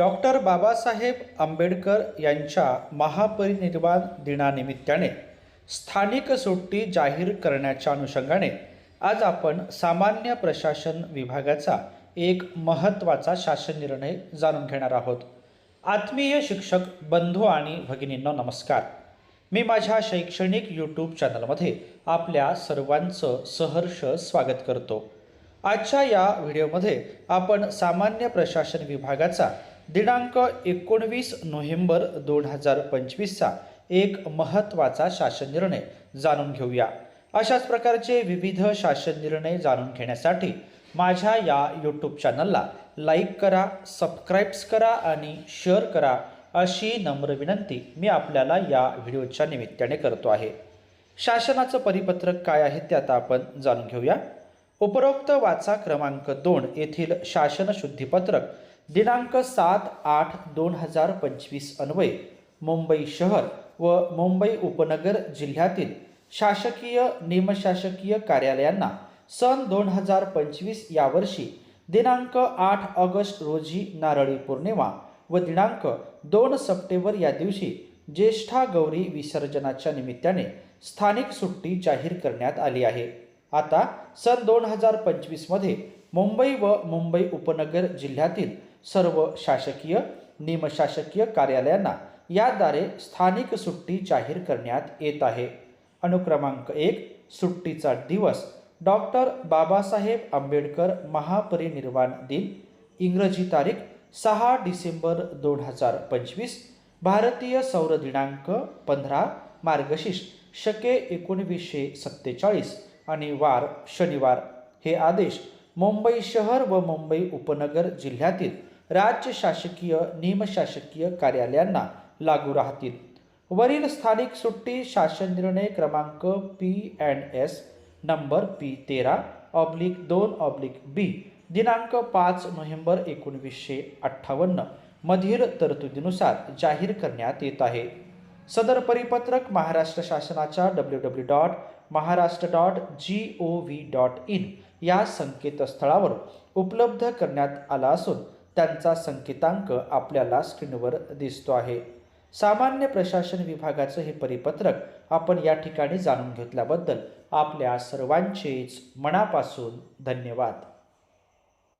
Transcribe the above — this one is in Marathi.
डॉक्टर बाबासाहेब आंबेडकर यांच्या महापरिनिर्वाण दिनानिमित्ताने स्थानिक सुट्टी जाहीर करण्याच्या अनुषंगाने आज आपण सामान्य प्रशासन विभागाचा एक महत्त्वाचा शासन निर्णय जाणून घेणार आहोत. आत्मीय शिक्षक बंधू आणि भगिनींना नमस्कार. मी माझ्या शैक्षणिक यूट्यूब चॅनलमध्ये आपल्या सर्वांचं सहर्ष स्वागत करतो. आजच्या या व्हिडिओमध्ये आपण सामान्य प्रशासन विभागाचा दिनांक एकोणवीस नोव्हेंबर दोन हजार पंचवीसचा एक महत्त्वाचा शासन निर्णय जाणून घेऊया. अशाच प्रकारचे विविध शासन निर्णय जाणून घेण्यासाठी माझ्या या यूट्यूब चॅनलला लाईक करा सबस्क्राईब्स करा आणि शेअर करा अशी नम्र विनंती मी आपल्याला या व्हिडिओच्या निमित्ताने करतो आहे. शासनाचं परिपत्रक काय आहे ते आता आपण जाणून घेऊया. उपरोक्त वाचा क्रमांक दोन येथील शासन शुद्धीपत्रक दिनांक सात आठ दोन हजार पंचवीस अन्वये मुंबई शहर व मुंबई उपनगर जिल्ह्यातील शासकीय निमशासकीय कार्यालयांना सन दोन हजार पंचवीस या वर्षी दिनांक आठ ऑगस्ट रोजी नारळी पौर्णिमा व दिनांक दोन सप्टेंबर या दिवशी ज्येष्ठा गौरी विसर्जनाच्या निमित्ताने स्थानिक सुट्टी जाहीर करण्यात आली आहे. आता सन दोन हजार पंचवीसमध्ये मुंबई व मुंबई उपनगर जिल्ह्यातील सर्व शासकीय निमशासकीय कार्यालयांना याद्वारे स्थानिक सुट्टी जाहीर करण्यात येत आहे. अनुक्रमांक एक सुट्टीचा दिवस. डॉक्टर बाबासाहेब आंबेडकर महापरिनिर्वाण दिन इंग्रजी तारीख सहा डिसेंबर दोन हजार पंचवीस. भारतीय सौर दिनांक पंधरा मार्गशीर्ष शके एकोणवीसशे सत्तेचाळीस आणि वार शनिवार. हे आदेश मुंबई शहर व मुंबई उपनगर जिल्ह्यातील राज्य शासकीय निमशासकीय कार्यालयांना लागू राहतील. वरील स्थानिक सुट्टी शासन निर्णय क्रमांक P and S number P तेरा ऑब्लिक दोन ऑब्लिक बी दिनांक पाच नोव्हेंबर एकोणवीसशे अठ्ठावन्न मधील तरतुदीनुसार जाहीर करण्यात येत आहे. सदर परिपत्रक महाराष्ट्र शासनाच्या W W dot Maharashtra dot G O V dot in या संकेतस्थळावर उपलब्ध करण्यात आला असून त्यांचा संकेतांक आपल्याला स्क्रीनवर दिसतो आहे. सामान्य प्रशासन विभागाचं हे परिपत्रक आपण या ठिकाणी जाणून घेतल्याबद्दल आपल्या सर्वांचेच मनापासून धन्यवाद.